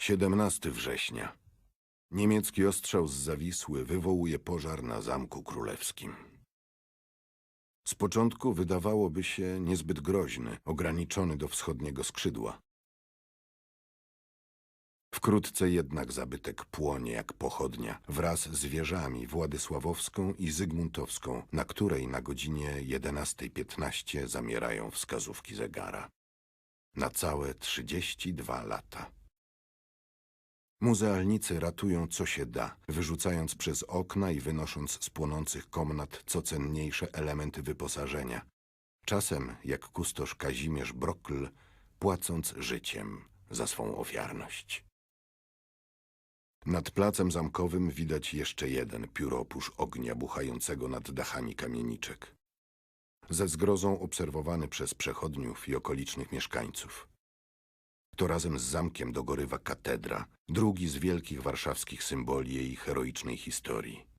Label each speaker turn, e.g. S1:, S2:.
S1: 17 września. Niemiecki ostrzał z Zawisły wywołuje pożar na Zamku Królewskim. Z początku wydawałoby się niezbyt groźny, ograniczony do wschodniego skrzydła. Wkrótce jednak zabytek płonie jak pochodnia wraz z wieżami Władysławowską i Zygmuntowską, na której na godzinie 11.15 zamierają wskazówki zegara. Na całe 32 lata. Muzealnicy ratują co się da, wyrzucając przez okna i wynosząc z płonących komnat co cenniejsze elementy wyposażenia. Czasem, jak kustosz Kazimierz Brokl, płacąc życiem za swą ofiarność. Nad placem zamkowym widać jeszcze jeden pióropusz ognia buchającego nad dachami kamieniczek. Ze zgrozą obserwowany przez przechodniów i okolicznych mieszkańców. To razem z zamkiem dogorywa katedra, drugi z wielkich warszawskich symboli jej heroicznej historii.